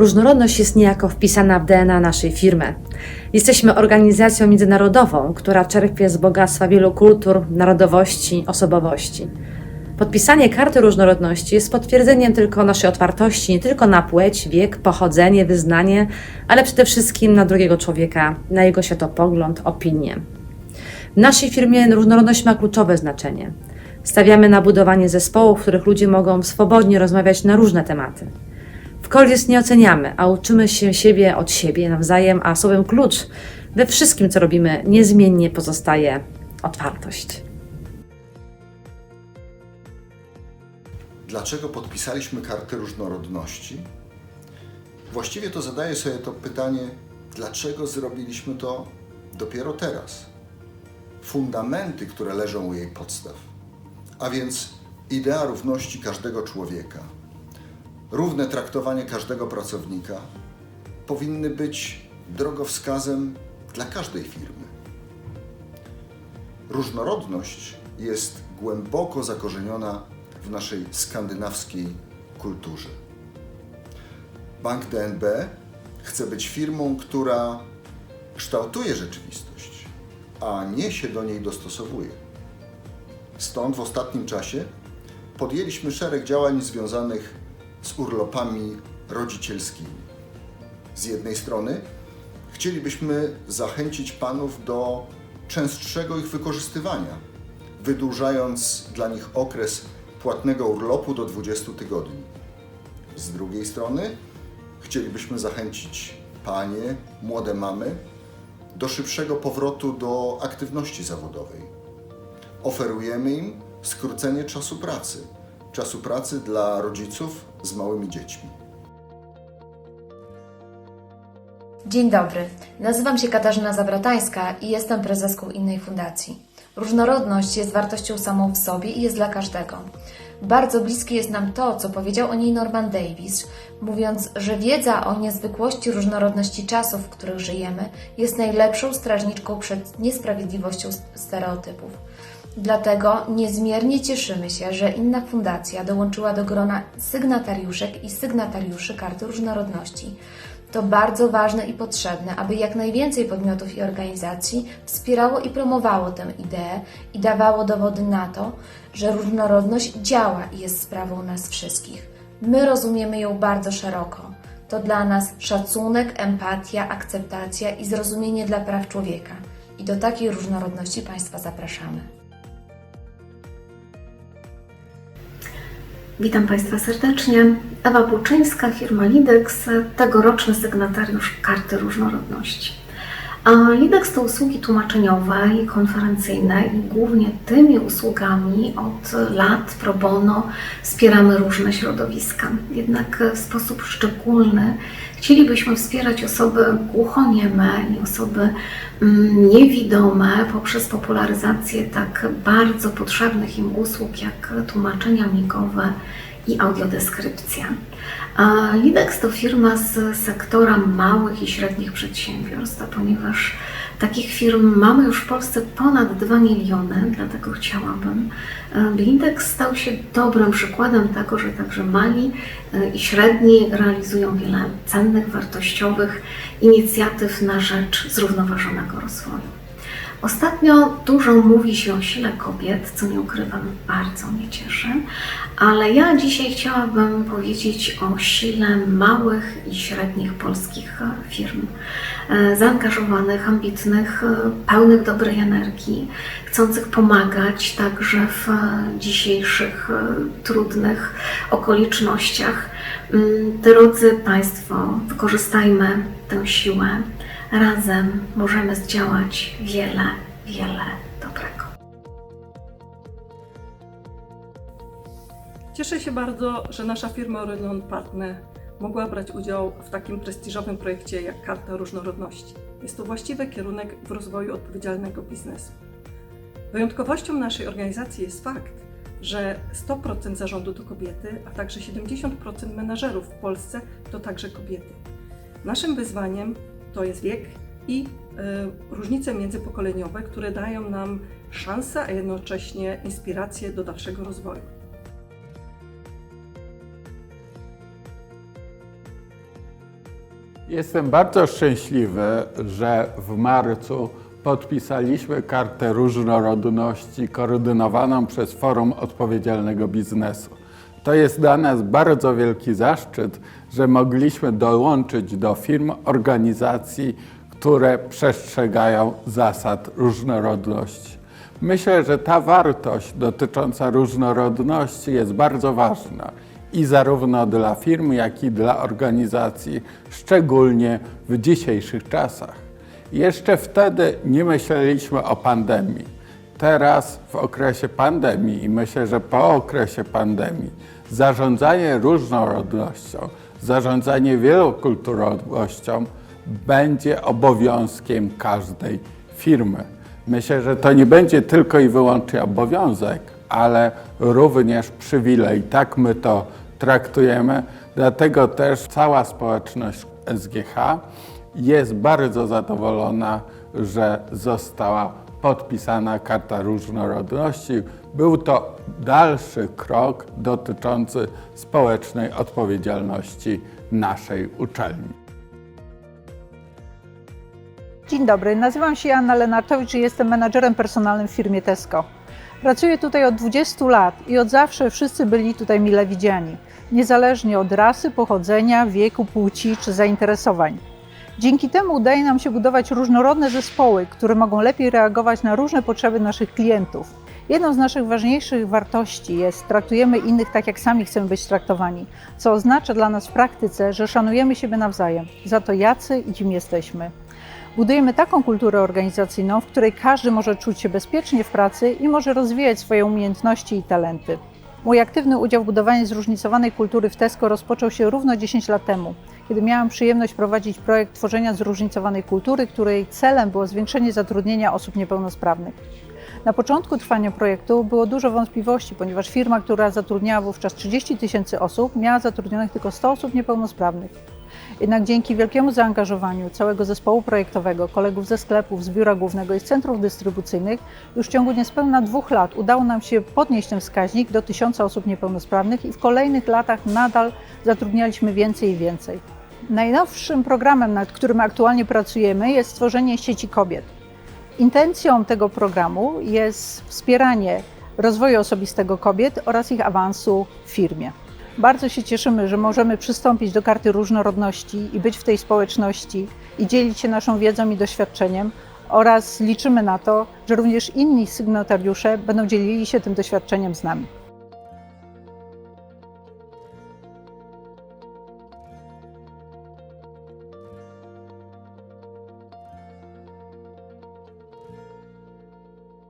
Różnorodność jest niejako wpisana w DNA naszej firmy. Jesteśmy organizacją międzynarodową, która czerpie z bogactwa wielu kultur, narodowości, osobowości. Podpisanie karty różnorodności jest potwierdzeniem tylko naszej otwartości nie tylko na płeć, wiek, pochodzenie, wyznanie, ale przede wszystkim na drugiego człowieka, na jego światopogląd, opinię. W naszej firmie różnorodność ma kluczowe znaczenie. Stawiamy na budowanie zespołów, w których ludzie mogą swobodnie rozmawiać na różne tematy. W Colis nie oceniamy, a uczymy się siebie od siebie nawzajem, a słowem klucz we wszystkim, co robimy, niezmiennie pozostaje otwartość. Dlaczego podpisaliśmy kartę różnorodności? Właściwie to zadaję sobie to pytanie, dlaczego zrobiliśmy to dopiero teraz? Fundamenty, które leżą u jej podstaw, a więc idea równości każdego człowieka, równe traktowanie każdego pracownika, powinny być drogowskazem dla każdej firmy. Różnorodność jest głęboko zakorzeniona w naszej skandynawskiej kulturze. Bank DNB chce być firmą, która kształtuje rzeczywistość, a nie się do niej dostosowuje. Stąd w ostatnim czasie podjęliśmy szereg działań związanych z urlopami rodzicielskimi. Z jednej strony chcielibyśmy zachęcić panów do częstszego ich wykorzystywania, wydłużając dla nich okres płatnego urlopu do 20 tygodni. Z drugiej strony chcielibyśmy zachęcić panie, młode mamy do szybszego powrotu do aktywności zawodowej. Oferujemy im skrócenie czasu pracy, czasu pracy dla rodziców z małymi dziećmi. Dzień dobry, nazywam się Katarzyna Zabratańska i jestem prezeską innej fundacji. Różnorodność jest wartością samą w sobie i jest dla każdego. Bardzo bliskie jest nam to, co powiedział o niej Norman Davis, mówiąc, że wiedza o niezwykłości różnorodności czasów, w których żyjemy, jest najlepszą strażniczką przed niesprawiedliwością stereotypów. Dlatego niezmiernie cieszymy się, że inna fundacja dołączyła do grona sygnatariuszek i sygnatariuszy Karty Różnorodności. To bardzo ważne i potrzebne, aby jak najwięcej podmiotów i organizacji wspierało i promowało tę ideę i dawało dowody na to, że różnorodność działa i jest sprawą nas wszystkich. My rozumiemy ją bardzo szeroko. To dla nas szacunek, empatia, akceptacja i zrozumienie dla praw człowieka. I do takiej różnorodności Państwa zapraszamy. Witam Państwa serdecznie. Ewa Buczyńska, firma Lidex, tegoroczny sygnatariusz Karty Różnorodności. Lidex to usługi tłumaczeniowe i konferencyjne i głównie tymi usługami od lat pro bono wspieramy różne środowiska. Jednak w sposób szczególny chcielibyśmy wspierać osoby głuchonieme i osoby mm, niewidome poprzez popularyzację tak bardzo potrzebnych im usług jak tłumaczenia migowe i audiodeskrypcja. A Lidex to firma z sektora małych i średnich przedsiębiorstw, ponieważ takich firm mamy już w Polsce ponad 2 miliony, dlatego chciałabym, by Lidex stał się dobrym przykładem tego, że także mali i średni realizują wiele cennych, wartościowych inicjatyw na rzecz zrównoważonego rozwoju. Ostatnio dużo mówi się o sile kobiet, co nie ukrywam, bardzo mnie cieszy, ale ja dzisiaj chciałabym powiedzieć o sile małych i średnich polskich firm. e, Zaangażowanych, ambitnych, e, pełnych dobrej energii, chcących pomagać także w e, dzisiejszych trudnych okolicznościach. Mm, Drodzy Państwo, wykorzystajmy tę siłę. Razem możemy zdziałać wiele, wiele dobrego. Cieszę się bardzo, że nasza firma Orion Partner mogła brać udział w takim prestiżowym projekcie jak Karta Różnorodności. Jest to właściwy kierunek w rozwoju odpowiedzialnego biznesu. Wyjątkowością naszej organizacji jest fakt, że 100% zarządu to kobiety, a także 70% menażerów w Polsce to także kobiety. Naszym wyzwaniem to jest wiek i y, różnice międzypokoleniowe, które dają nam szansę, a jednocześnie inspirację do dalszego rozwoju. Jestem bardzo szczęśliwy, że w marcu podpisaliśmy kartę różnorodności koordynowaną przez Forum Odpowiedzialnego Biznesu. To jest dla nas bardzo wielki zaszczyt, że mogliśmy dołączyć do firm, organizacji, które przestrzegają zasad różnorodności. Myślę, że ta wartość dotycząca różnorodności jest bardzo ważna i zarówno dla firm, jak i dla organizacji, szczególnie w dzisiejszych czasach. Jeszcze wtedy nie myśleliśmy o pandemii. Teraz, w okresie pandemii i myślę, że po okresie pandemii, zarządzanie różnorodnością, zarządzanie wielokulturowością będzie obowiązkiem każdej firmy. Myślę, że to nie będzie tylko i wyłącznie obowiązek, ale również przywilej. Tak my to traktujemy. Dlatego też cała społeczność SGH jest bardzo zadowolona, że została podpisana Karta Różnorodności. Był to dalszy krok dotyczący społecznej odpowiedzialności naszej uczelni. Dzień dobry, nazywam się Anna Lenartowicz i jestem menadżerem personalnym w firmie Tesco. Pracuję tutaj od 20 lat i od zawsze wszyscy byli tutaj mile widziani, niezależnie od rasy, pochodzenia, wieku, płci czy zainteresowań. Dzięki temu udaje nam się budować różnorodne zespoły, które mogą lepiej reagować na różne potrzeby naszych klientów. Jedną z naszych ważniejszych wartości jest traktujemy innych tak, jak sami chcemy być traktowani, co oznacza dla nas w praktyce, że szanujemy siebie nawzajem za to, jacy i kim jesteśmy. Budujemy taką kulturę organizacyjną, w której każdy może czuć się bezpiecznie w pracy i może rozwijać swoje umiejętności i talenty. Mój aktywny udział w budowaniu zróżnicowanej kultury w Tesco rozpoczął się równo 10 lat temu, kiedy miałam przyjemność prowadzić projekt tworzenia zróżnicowanej kultury, której celem było zwiększenie zatrudnienia osób niepełnosprawnych. Na początku trwania projektu było dużo wątpliwości, ponieważ firma, która zatrudniała wówczas 30 tysięcy osób, miała zatrudnionych tylko 100 osób niepełnosprawnych. Jednak dzięki wielkiemu zaangażowaniu całego zespołu projektowego, kolegów ze sklepów, z biura głównego i z centrów dystrybucyjnych, już w ciągu niespełna dwóch lat udało nam się podnieść ten wskaźnik do tysiąca osób niepełnosprawnych i w kolejnych latach nadal zatrudnialiśmy więcej i więcej. Najnowszym programem, nad którym aktualnie pracujemy, jest stworzenie sieci kobiet. Intencją tego programu jest wspieranie rozwoju osobistego kobiet oraz ich awansu w firmie. Bardzo się cieszymy, że możemy przystąpić do karty różnorodności i być w tej społeczności i dzielić się naszą wiedzą i doświadczeniem oraz liczymy na to, że również inni sygnatariusze będą dzielili się tym doświadczeniem z nami.